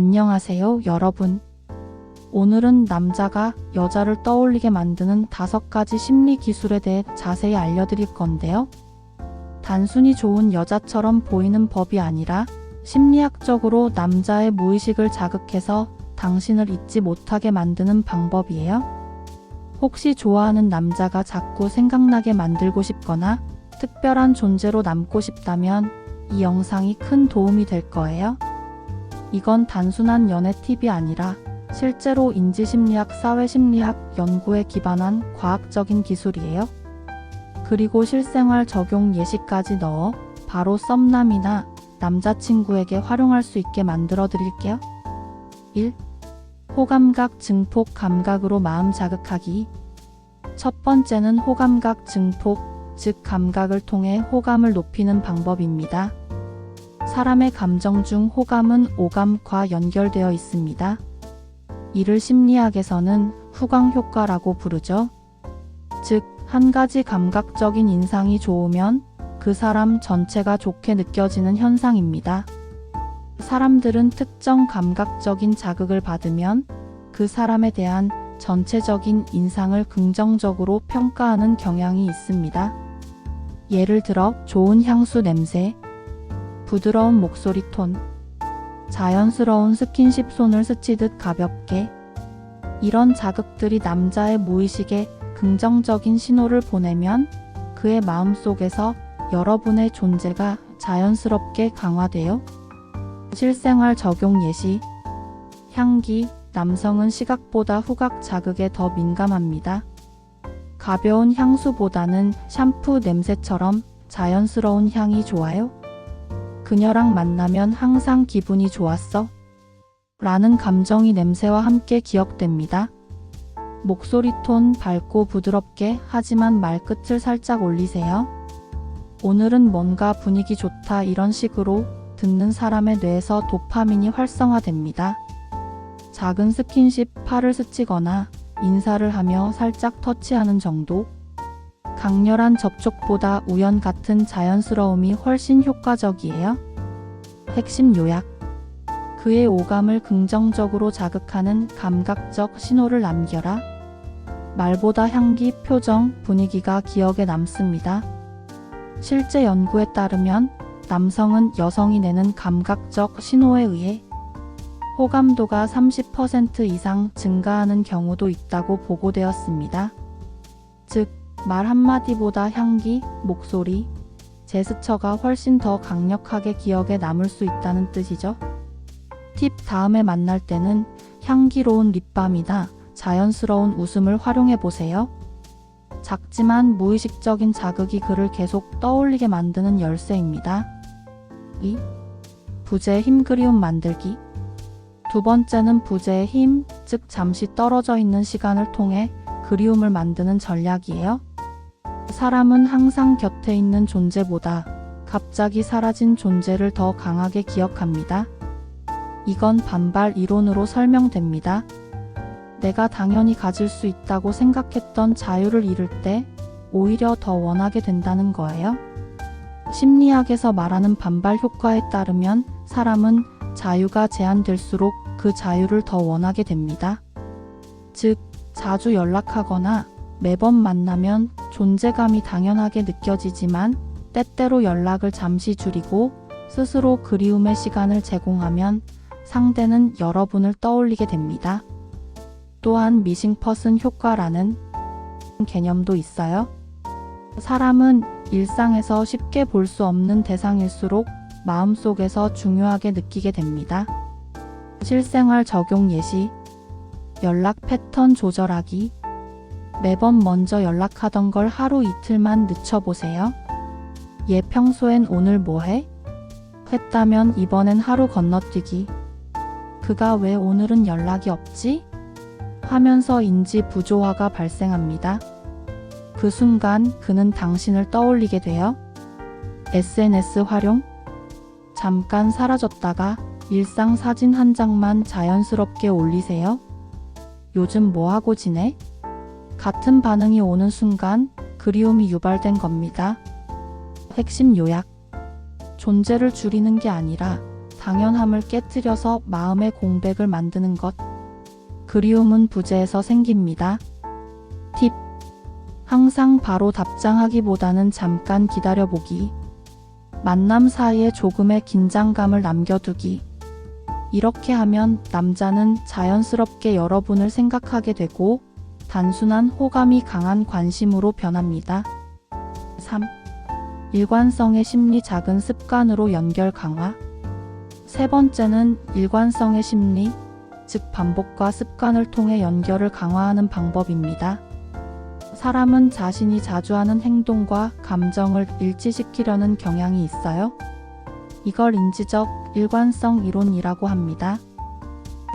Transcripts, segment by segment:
안녕하세요, 여러분. 오늘은 남자가 여자를 떠올리게 만드는 다섯 가지 심리 기술에 대해 자세히 알려드릴 건데요. 단순히 좋은 여자처럼 보이는 법이 아니라 심리학적으로 남자의 무의식을 자극해서 당신을 잊지 못하게 만드는 방법이에요. 혹시 좋아하는 남자가 자꾸 생각나게 만들고 싶거나 특별한 존재로 남고 싶다면 이 영상이 큰 도움이 될 거예요. 이건 단순한 연애 팁이 아니라 실제로 인지심리학, 사회심리학 연구에 기반한 과학적인 기술이에요. 그리고 실생활 적용 예시까지 넣어 바로 썸남이나 남자친구에게 활용할 수 있게 만들어 드릴게요. 1. 호감각 증폭 감각으로 마음 자극하기. 첫 번째는 호감각 증폭, 즉 감각을 통해 호감을 높이는 방법입니다. 사람의 감정 중 호감은 오감과 연결되어 있습니다. 이를 심리학에서는 후광 효과라고 부르죠. 즉, 한 가지 감각적인 인상이 좋으면 그 사람 전체가 좋게 느껴지는 현상입니다. 사람들은 특정 감각적인 자극을 받으면 그 사람에 대한 전체적인 인상을 긍정적으로 평가하는 경향이 있습니다. 예를 들어 좋은 향수 냄새, 부드러운 목소리 톤, 자연스러운 스킨십 손을 스치듯 가볍게 이런 자극들이 남자의 무의식에 긍정적인 신호를 보내면 그의 마음 속에서 여러분의 존재가 자연스럽게 강화돼요. 실생활 적용 예시 향기 남성은 시각보다 후각 자극에 더 민감합니다. 가벼운 향수보다는 샴푸 냄새처럼 자연스러운 향이 좋아요. 그녀랑 만나면 항상 기분이 좋았어. 라는 감정이 냄새와 함께 기억됩니다. 목소리 톤 밝고 부드럽게 하지만 말끝을 살짝 올리세요. 오늘은 뭔가 분위기 좋다 이런 식으로 듣는 사람의 뇌에서 도파민이 활성화됩니다. 작은 스킨십 팔을 스치거나 인사를 하며 살짝 터치하는 정도. 강렬한 접촉보다 우연 같은 자연스러움이 훨씬 효과적이에요. 핵심 요약. 그의 오감을 긍정적으로 자극하는 감각적 신호를 남겨라. 말보다 향기, 표정, 분위기가 기억에 남습니다. 실제 연구에 따르면 남성은 여성이 내는 감각적 신호에 의해 호감도가 30% 이상 증가하는 경우도 있다고 보고되었습니다. 즉, 말 한마디보다 향기, 목소리, 제스처가 훨씬 더 강력하게 기억에 남을 수 있다는 뜻이죠. 팁 다음에 만날 때는 향기로운 립밤이나 자연스러운 웃음을 활용해 보세요. 작지만 무의식적인 자극이 그를 계속 떠올리게 만드는 열쇠입니다. 2. 부재 힘 그리움 만들기. 두 번째는 부재의 힘, 즉 잠시 떨어져 있는 시간을 통해 그리움을 만드는 전략이에요. 사람은 항상 곁에 있는 존재보다 갑자기 사라진 존재를 더 강하게 기억합니다. 이건 반발 이론으로 설명됩니다. 내가 당연히 가질 수 있다고 생각했던 자유를 잃을 때 오히려 더 원하게 된다는 거예요. 심리학에서 말하는 반발 효과에 따르면 사람은 자유가 제한될수록 그 자유를 더 원하게 됩니다. 즉, 자주 연락하거나 매번 만나면 존재감이 당연하게 느껴지지만 때때로 연락을 잠시 줄이고 스스로 그리움의 시간을 제공하면 상대는 여러분을 떠올리게 됩니다. 또한 미싱 퍼슨 효과라는 개념도 있어요. 사람은 일상에서 쉽게 볼 수 없는 대상일수록 마음속에서 중요하게 느끼게 됩니다. 실생활 적용 예시 연락 패턴 조절하기 매번 먼저 연락하던 걸 하루 이틀만 늦춰보세요. 얘 평소엔 오늘 뭐 해? 했다면 이번엔 하루 건너뛰기. 그가 왜 오늘은 연락이 없지? 하면서 인지 부조화가 발생합니다. 그 순간 그는 당신을 떠올리게 돼요. SNS 활용? 잠깐 사라졌다가 일상 사진 한 장만 자연스럽게 올리세요. 요즘 뭐 하고 지내? 같은 반응이 오는 순간 그리움이 유발된 겁니다. 핵심 요약. 존재를 줄이는 게 아니라 당연함을 깨뜨려서 마음의 공백을 만드는 것. 그리움은 부재에서 생깁니다. 팁. 항상 바로 답장하기보다는 잠깐 기다려보기. 만남 사이에 조금의 긴장감을 남겨두기. 이렇게 하면 남자는 자연스럽게 여러분을 생각하게 되고 단순한 호감이 강한 관심으로 변합니다. 3. 일관성의 심리 작은 습관으로 연결 강화. 세 번째는 일관성의 심리, 즉 반복과 습관을 통해 연결을 강화하는 방법입니다. 사람은 자신이 자주 하는 행동과 감정을 일치시키려는 경향이 있어요. 이걸 인지적 일관성 이론이라고 합니다.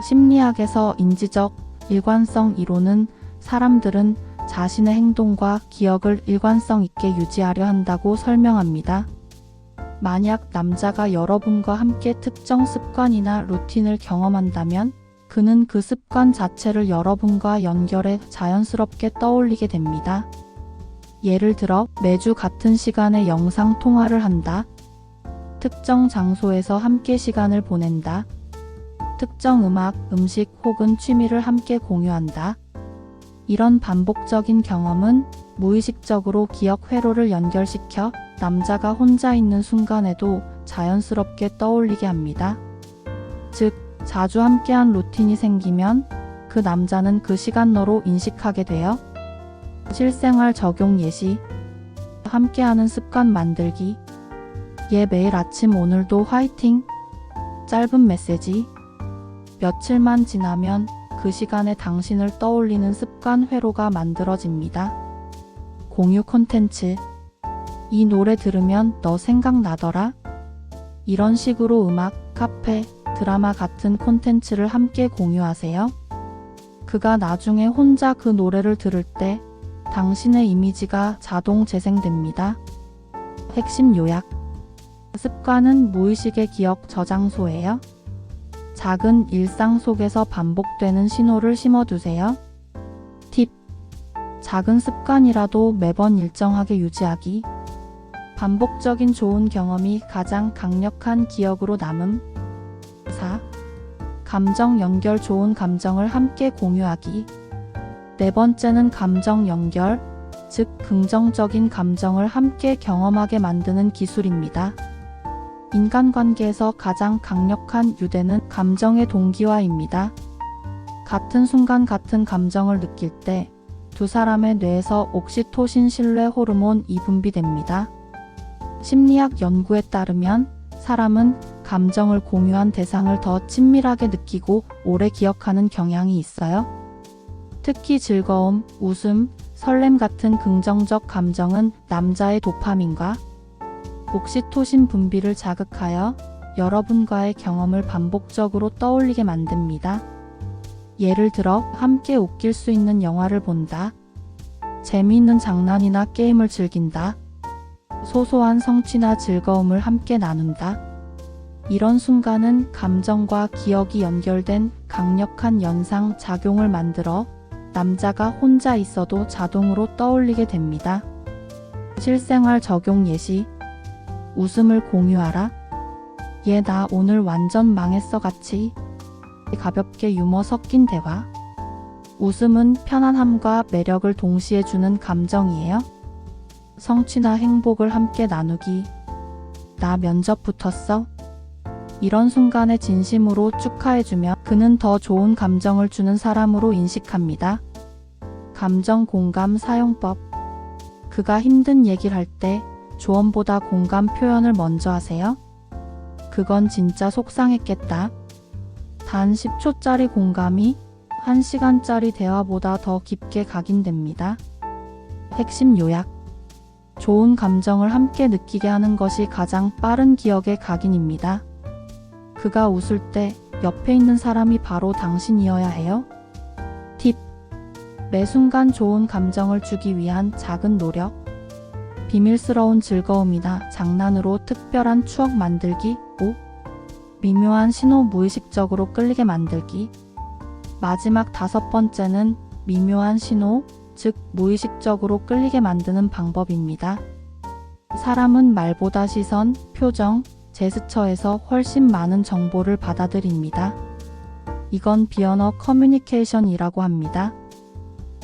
심리학에서 인지적 일관성 이론은 사람들은 자신의 행동과 기억을 일관성 있게 유지하려 한다고 설명합니다. 만약 남자가 여러분과 함께 특정 습관이나 루틴을 경험한다면 그는 그 습관 자체를 여러분과 연결해 자연스럽게 떠올리게 됩니다. 예를 들어 매주 같은 시간에 영상 통화를 한다. 특정 장소에서 함께 시간을 보낸다. 특정 음악, 음식 혹은 취미를 함께 공유한다. 이런 반복적인 경험은 무의식적으로 기억 회로를 연결시켜 남자가 혼자 있는 순간에도 자연스럽게 떠올리게 합니다. 즉, 자주 함께한 루틴이 생기면 그 남자는 그 시간너로 인식하게 되어 실생활 적용 예시 함께하는 습관 만들기 얘 매일 아침 오늘도 화이팅 짧은 메시지 며칠만 지나면 그 시간에 당신을 떠올리는 습관 회로가 만들어집니다. 공유 콘텐츠 이 노래 들으면 너 생각나더라? 이런 식으로 음악, 카페, 드라마 같은 콘텐츠를 함께 공유하세요. 그가 나중에 혼자 그 노래를 들을 때 당신의 이미지가 자동 재생됩니다. 핵심 요약. 습관은 무의식의 기억 저장소예요. 작은 일상 속에서 반복되는 신호를 심어두세요. 팁. 작은 습관이라도 매번 일정하게 유지하기. 반복적인 좋은 경험이 가장 강력한 기억으로 남음. 4. 감정 연결 좋은 감정을 함께 공유하기. 네 번째는 감정 연결, 즉 긍정적인 감정을 함께 경험하게 만드는 기술입니다. 인간관계에서 가장 강력한 유대는 감정의 동기화입니다. 같은 순간 같은 감정을 느낄 때 두 사람의 뇌에서 옥시토신 신뢰 호르몬 이 분비됩니다. 심리학 연구에 따르면 사람은 감정을 공유한 대상을 더 친밀하게 느끼고 오래 기억하는 경향이 있어요. 특히 즐거움, 웃음, 설렘 같은 긍정적 감정은 남자의 도파민과 옥시토신 분비를 자극하여 여러분과의 경험을 반복적으로 떠올리게 만듭니다. 예를 들어 함께 웃길 수 있는 영화를 본다. 재미있는 장난이나 게임을 즐긴다. 소소한 성취나 즐거움을 함께 나눈다. 이런 순간은 감정과 기억이 연결된 강력한 연상 작용을 만들어 남자가 혼자 있어도 자동으로 떠올리게 됩니다. 실생활 적용 예시 웃음을 공유하라. 얘 나 오늘 완전 망했어 같이 가볍게 유머 섞인 대화. 웃음은 편안함과 매력을 동시에 주는 감정이에요. 성취나 행복을 함께 나누기. 나 면접 붙었어. 이런 순간에 진심으로 축하해주면 그는 더 좋은 감정을 주는 사람으로 인식합니다. 감정 공감 사용법. 그가 힘든 얘기를 할 때 조언보다 공감 표현을 먼저 하세요. 그건 진짜 속상했겠다. 단 10초짜리 공감이 1시간짜리 대화보다 더 깊게 각인됩니다. 핵심 요약. 좋은 감정을 함께 느끼게 하는 것이 가장 빠른 기억의 각인입니다. 그가 웃을 때 옆에 있는 사람이 바로 당신이어야 해요. 팁. 매 순간 좋은 감정을 주기 위한 작은 노력. 비밀스러운 즐거움이나 장난으로 특별한 추억 만들기 5. 미묘한 신호 무의식적으로 끌리게 만들기. 마지막 다섯 번째는 미묘한 신호, 즉 무의식적으로 끌리게 만드는 방법입니다. 사람은 말보다 시선, 표정, 제스처에서 훨씬 많은 정보를 받아들입니다. 이건 비언어 커뮤니케이션이라고 합니다.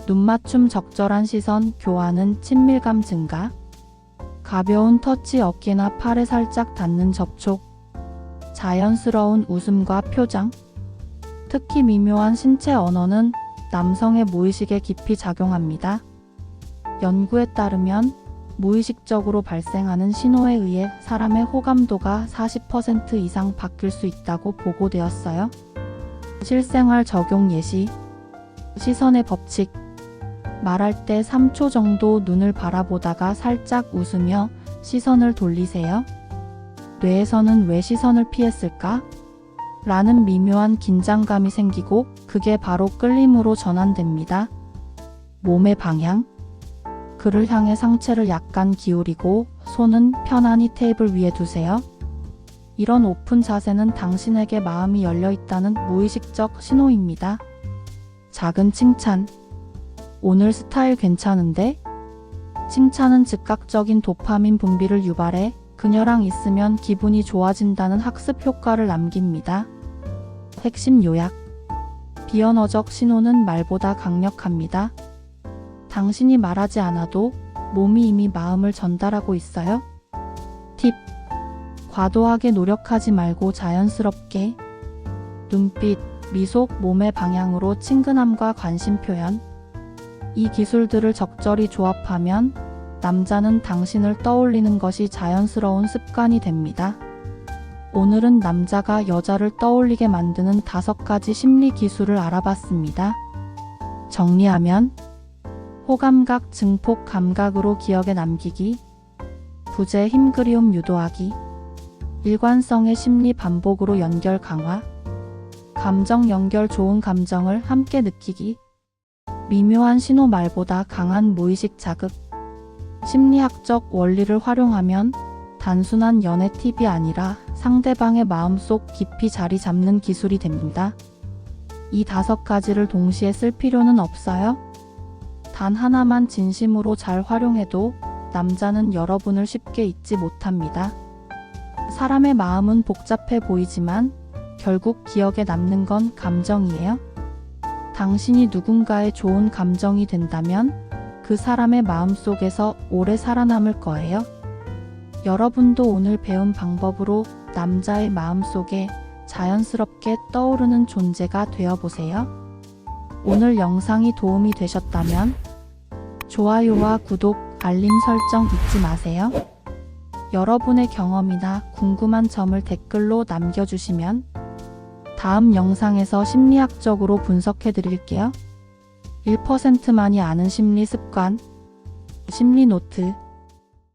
눈맞춤 적절한 시선 교환은 친밀감 증가, 가벼운 터치 어깨나 팔에 살짝 닿는 접촉, 자연스러운 웃음과 표정, 특히 미묘한 신체 언어는 남성의 무의식에 깊이 작용합니다. 연구에 따르면 무의식적으로 발생하는 신호에 의해 사람의 호감도가 40% 이상 바뀔 수 있다고 보고되었어요. 실생활 적용 예시 시선의 법칙 말할 때 3초 정도 눈을 바라보다가 살짝 웃으며 시선을 돌리세요. 뇌에서는 왜 시선을 피했을까? 라는 미묘한 긴장감이 생기고 그게 바로 끌림으로 전환됩니다. 몸의 방향 그를 향해 상체를 약간 기울이고 손은 편안히 테이블 위에 두세요. 이런 오픈 자세는 당신에게 마음이 열려 있다는 무의식적 신호입니다. 작은 칭찬. 오늘 스타일 괜찮은데? 칭찬은 즉각적인 도파민 분비를 유발해 그녀랑 있으면 기분이 좋아진다는 학습 효과를 남깁니다. 핵심 요약. 비언어적 신호는 말보다 강력합니다. 당신이 말하지 않아도 몸이 이미 마음을 전달하고 있어요. 팁. 과도하게 노력하지 말고 자연스럽게 눈빛, 미소, 몸의 방향으로 친근함과 관심 표현. 이 기술들을 적절히 조합하면 남자는 당신을 떠올리는 것이 자연스러운 습관이 됩니다. 오늘은 남자가 여자를 떠올리게 만드는 다섯 가지 심리 기술을 알아봤습니다. 정리하면 호감각 증폭 감각으로 기억에 남기기, 부재 힘 그리움 유도하기, 일관성의 심리 반복으로 연결 강화, 감정 연결 좋은 감정을 함께 느끼기, 미묘한 신호 말보다 강한 무의식 자극, 심리학적 원리를 활용하면 단순한 연애 팁이 아니라 상대방의 마음속 깊이 자리 잡는 기술이 됩니다. 이 다섯 가지를 동시에 쓸 필요는 없어요. 단 하나만 진심으로 잘 활용해도 남자는 여러분을 쉽게 잊지 못합니다. 사람의 마음은 복잡해 보이지만 결국 기억에 남는 건 감정이에요. 당신이 누군가의 좋은 감정이 된다면 그 사람의 마음 속에서 오래 살아남을 거예요. 여러분도 오늘 배운 방법으로 남자의 마음 속에 자연스럽게 떠오르는 존재가 되어 보세요. 오늘 영상이 도움이 되셨다면 좋아요와 구독, 알림 설정 잊지 마세요. 여러분의 경험이나 궁금한 점을 댓글로 남겨주시면 다음 영상에서 심리학적으로 분석해 드릴게요. 1%만이 아는 심리 습관, 심리 노트,